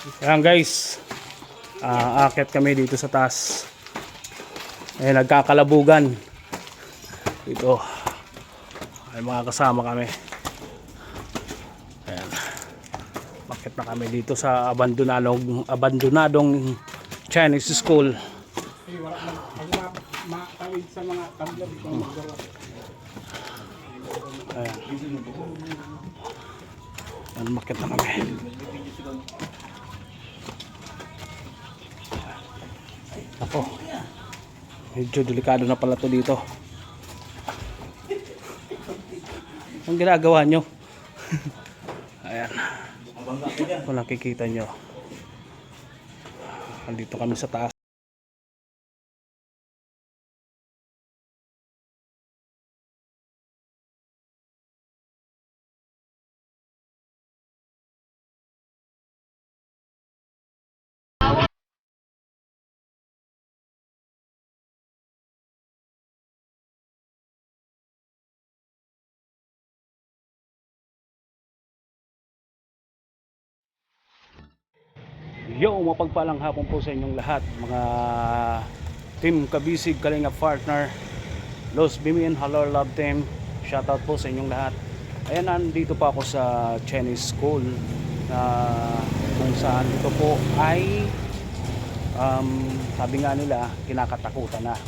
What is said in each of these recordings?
Ayan guys, Ah, aakyat kami dito sa taas. Eh, nagkakalabugan. Dito. Ay mga kasama kami. Ayan. Bakit na kami dito sa abandonadong, abandonadong Chinese school. Makawid sa mga tabla magawa. Ayan. Ayan, makit na kami. Ako. Medyo delikado na pala to dito. Ang ginagawa nyo? Ayan. Kung nakikita nyo. Andito kami sa taas. Yo, mapagpalang hapon po sa inyong lahat mga Team Kabisig Kalinga Partner Los Bimin Halor Love Team. Shoutout po sa inyong lahat. Ayan, nandito pa ako sa Chinese School na kung saan ito po ay um, sabi nga nila kinakatakutan na.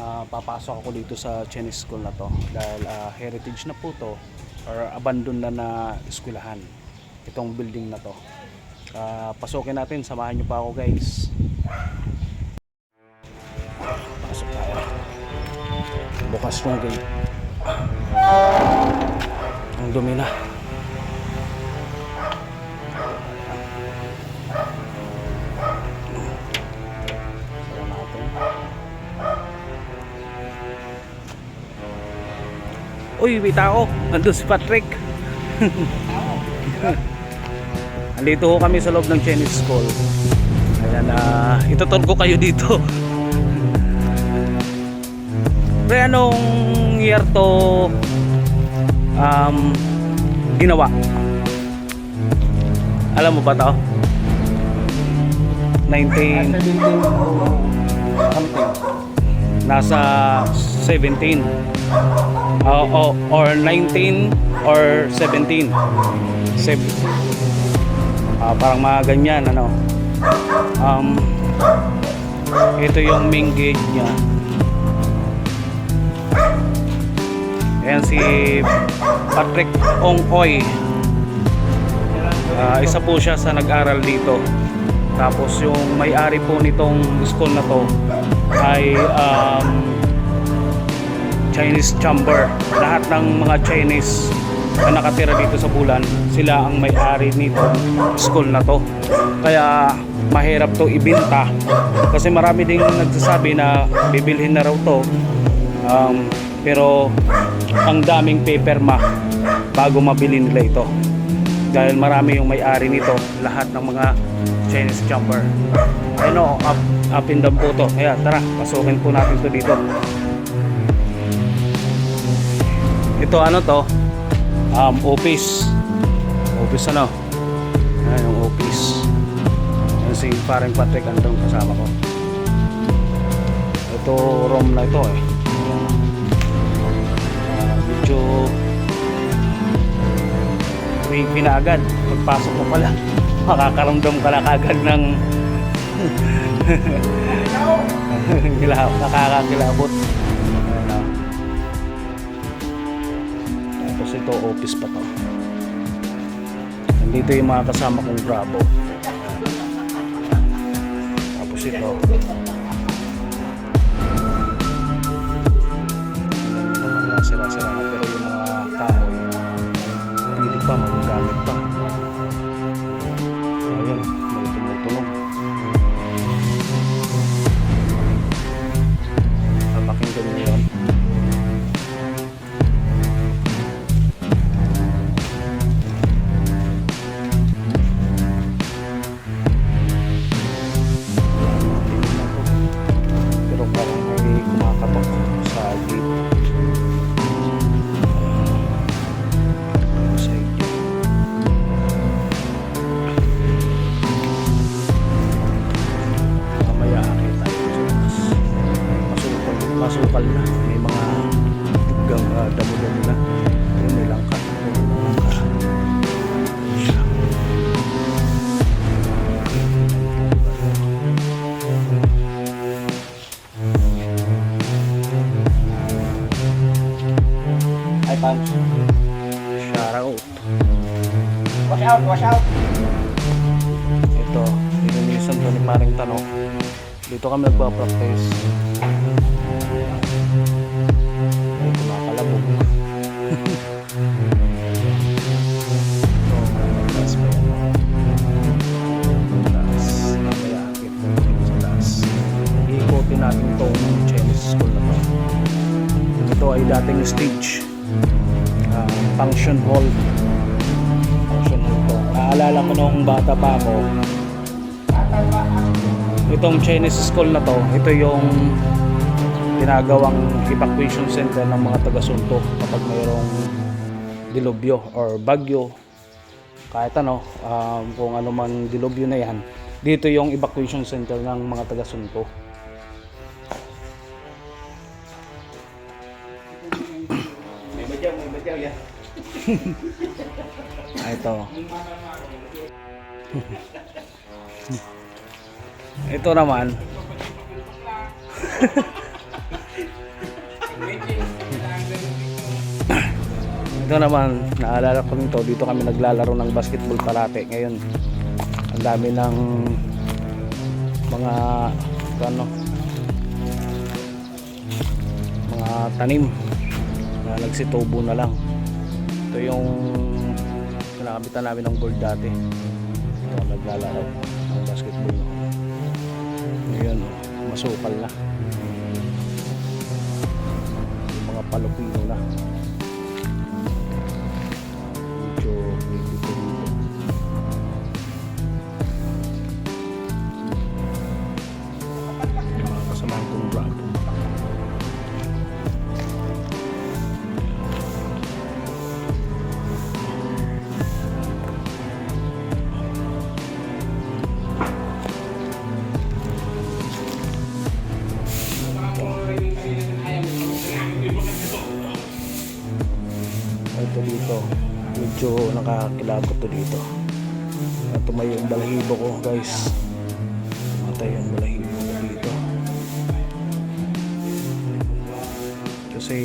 Ah, papasok ako dito sa Chinese School na to dahil ah, heritage na po to or abandon na na eskwelahan itong building na to Ah, pasukin natin, samahan nyo pa ako guys. Pasok tayo. Bukas yung gate. Ang dumi na. Uy, may tao. Nandun si Patrick. Andito ho kami sa loob ng Chinese School. Ayan, uh, itutur ko kayo dito. Pre, anong year to um, ginawa? Alam mo ba to? 19... Nasa 17. Uh, oh, or 19 or 17. 17 uh, parang mga ganyan ano. Um, ito yung main gauge nya yan si Patrick Ongoy uh, ah, isa po siya sa nag-aral dito. Tapos yung may-ari po nitong school na to ay um, Chinese chamber. Lahat ng mga Chinese na nakatira dito sa Bulan, sila ang may-ari nito school na to. Kaya mahirap to ibenta kasi marami ding nagsasabi na bibilhin na raw to. Um, pero ang daming paperma bago mabili nila ito. Dahil marami yung may-ari nito, lahat ng mga Chinese Chamber. Ano, up, up and down po to. Kaya tara, pasukin po natin to dito. Ito ano to? Um, office. Office ano? Ayan yung office. Ayan si parang Patrick andong kasama ko. Ito room na ito eh. Ah, medyo creepy na agad. Pagpasok mo pala, makakaramdam ka na kagad ng Kila, nakakakilabot. Tapos ito, office pa to. Nandito yung mga kasama kong Bravo. Tapos ito. Mga sira-sira bakal na may mga uh, damo-damo na yun may langkat Hi, Pams. Shout out. Watch out, watch out. Ito, ininisam to ni Paring Tanong. Dito kami nagpa-practice Chinese school na to, ito yung ginagawang evacuation center ng mga taga-suntok kapag mayroong dilubyo or bagyo. Kahit ano, um, kung ano man dilubyo na yan dito yung evacuation center ng mga taga-suntok May badyaw, may badyaw yan. ah, ito ito naman Ito naman, naalala ko rin to, dito kami naglalaro ng basketball parate. Ngayon, ang dami ng mga ano, mga tanim na nagsitubo na lang. Ito yung kinakabitan namin ng board dati. Ito naglalaro ng basketball. Ngayon, masukal na. Mga palupino na medyo medyo nakakilabot to dito. At tumayo yung balahibo ko guys. Tumatay yung balahibo ko dito. Kasi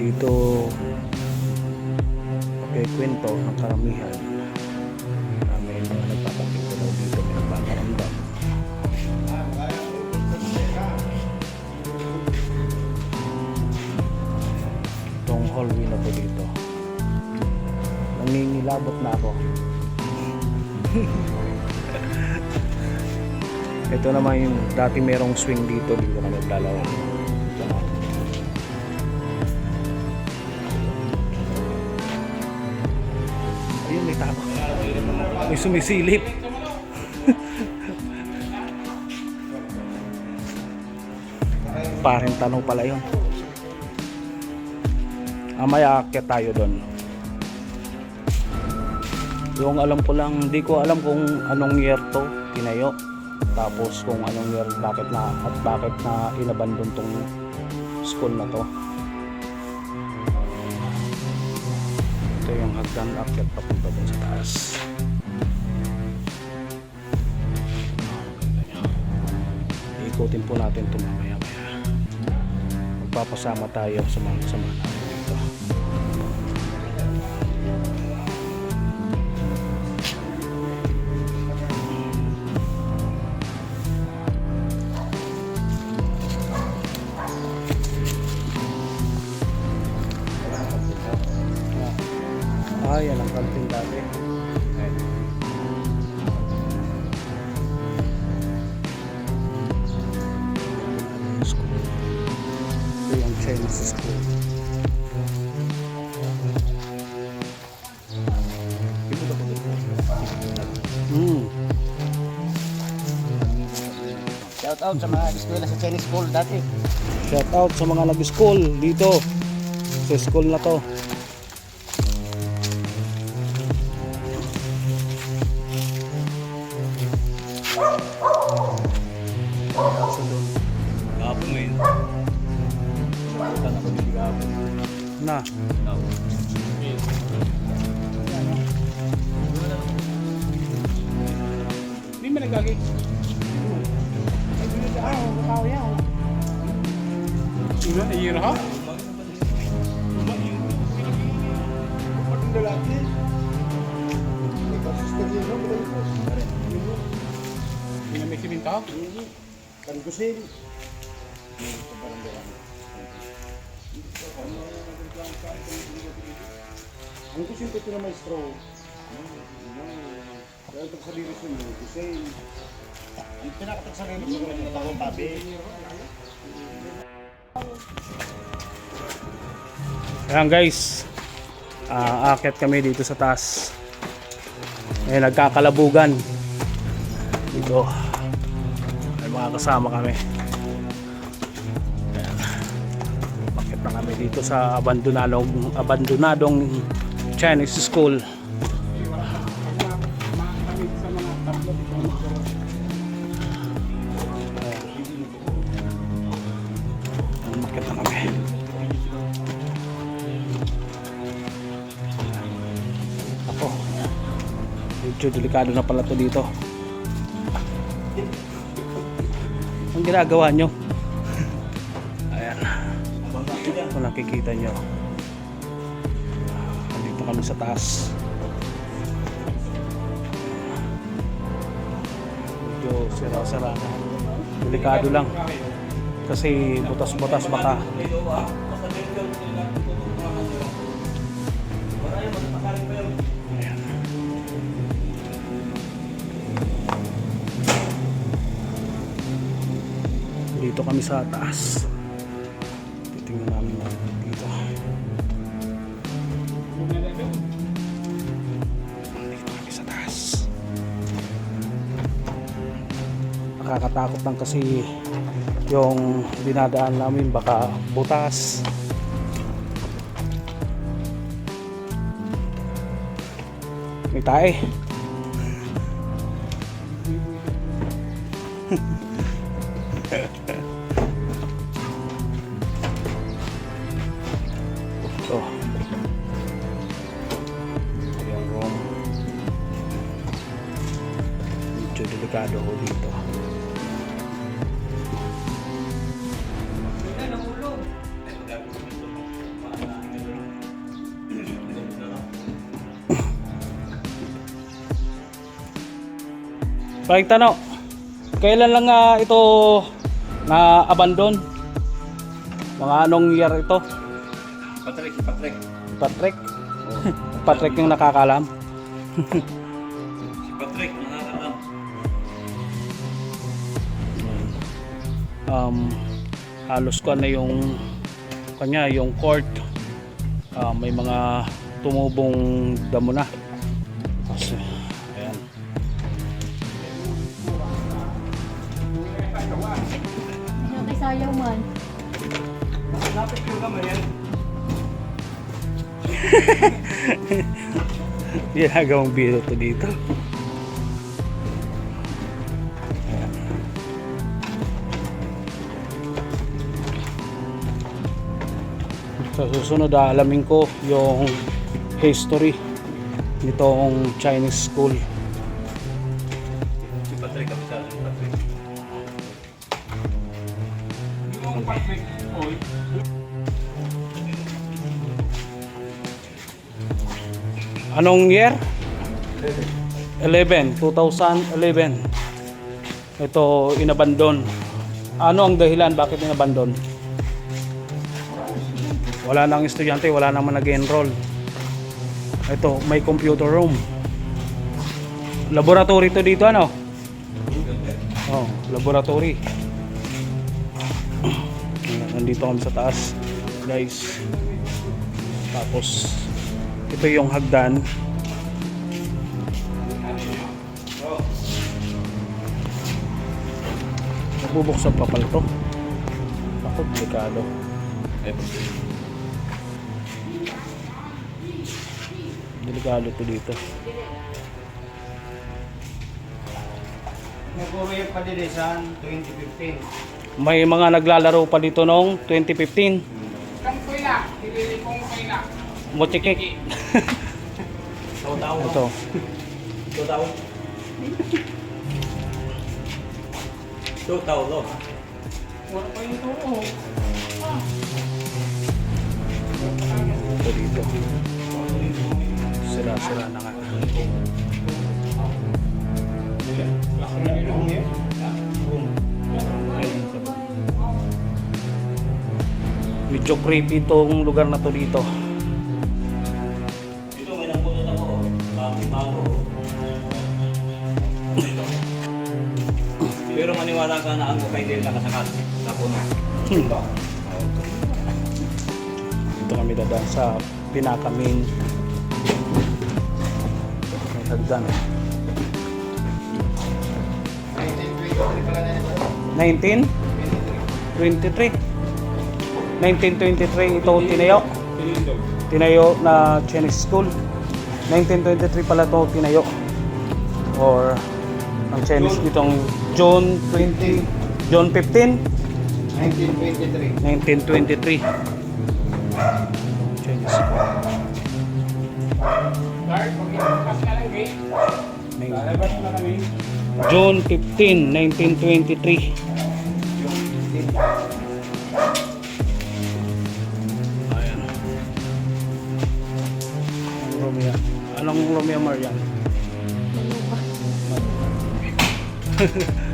dito pagkikwento ng karamihan nangingilabot na ako. Ito naman yung dati merong swing dito dito na naglalaro. Ayun may tama. May sumisilip. Parang tanong pala yun. Amaya aakyat tayo doon. Yung alam ko lang, hindi ko alam kung anong year to tinayo. Tapos kung anong year, bakit na, at bakit na inabandon tong school na to. Ito yung hagdan akyat papunta doon sa taas. Ikutin po natin ito mamaya maya. Magpapasama tayo sa mga kasama natin Ito yung Chinese school. Hmm. Shout out sa mga eskwela sa Chinese school dati. Shout out sa mga nag-school dito sa school na to. Hindi mo nagagi. Ay, bilid ka. Ah, tao yan. Sula, iyira ha? Ang dalaki. Hindi na may siminta? Hindi. Tangusin. Hindi. Hindi. Hindi. Hindi. Hindi. Ang kusin ko ito na may straw. Kaya ito sa liris yun, yung kusin. Ang pinakatak sa liris ko rin yung takong tabi. Ayan guys, Ah, aakyat kami dito sa taas. Eh, nagkakalabugan. Dito. May mga kasama kami. Dito sa abandonadong, abandonadong Chinese school. Ako. Medyo delikado na pala to dito. Ang ginagawa nyo? Nakikita nyo. Nandito kami sa taas. Medyo sira-sira. Delikado lang. Kasi butas-butas baka Dito kami sa taas. Nakakatakot lang kasi yung dinadaan namin baka butas. May tae. Paling tanong, kailan lang nga ito na abandon? Mga anong year ito? Patrick, Patrick. Patrick? Patrick yung nakakalam. Si Patrick, nakakaalam. Um, halos ko na yung kanya, yung court. Ah, may mga tumubong damo na. Ano kay sayaw man? Ginagawang biro to dito. Sa susunod alamin ko yung history nitong Chinese school. Anong year? 11, 2011. Ito inabandon. Ano ang dahilan bakit inabandon? Wala nang estudyante, wala nang nag-enroll. Ito, may computer room. Laboratory to dito ano? Oh, laboratory. Nandito kami sa taas, guys. Tapos ito yung hagdan. Nagbubuksan pa pala to. Ako, delikado. Eh, Delikado to dito. Nagpuro yung padilisan 2015. May mga naglalaro pa dito noong 2015. Mochikik. Ito. Ito tao. Ito tao lo. Wala pa yung tao. Ito dito. Sira-sira na nga. Medyo creepy itong lugar na to dito. Ang kay Del nakasakat sa puno. Dito. Kami dadaan sa pinakaming may hagdan. 19? 23? 1923 ito tinayo. Tinayo na Chinese school. 1923 pala ito tinayo. Or ang Chinese nitong June 20, June 15, 1923. 1923. Chinese school. May- June 15, 1923. Ayan. Romeo? Anong Romeo Marian?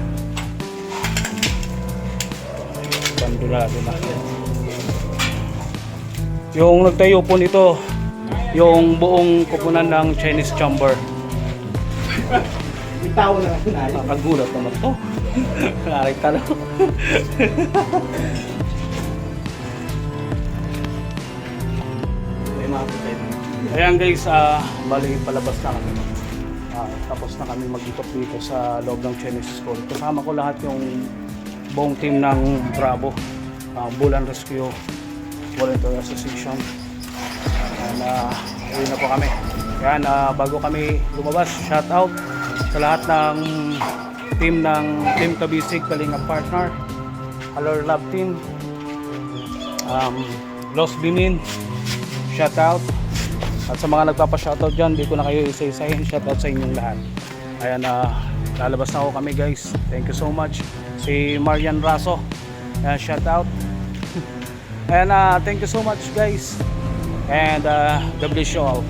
Bandurado na. Yung nagtayo po nito, yung buong kupunan ng Chinese Chamber. Itaw na. Nakakagulat naman to. Nakakita na. May mga putay. Ayan guys, ah bali palabas na kami. Ah, tapos na kami mag-ikot dito sa loob ng Chinese School. Kasama ko lahat yung buong team ng Bravo, ah, Bulan Rescue Volunteer Association. And uh, uwi na po kami. Ayan, ah, bago kami lumabas, shout out sa lahat ng team ng Team Kabisig, Kalinga Partner, Color Love Team, um, Los Bimin, shout out. At sa mga nagpapa-shoutout dyan, di ko na kayo isa-isahin. Shoutout sa inyong lahat. Ayan na, lalabas na ako kami guys. Thank you so much. Si Marian Raso. Ayan, shoutout. Ayan na, thank you so much guys. And uh, God bless you all.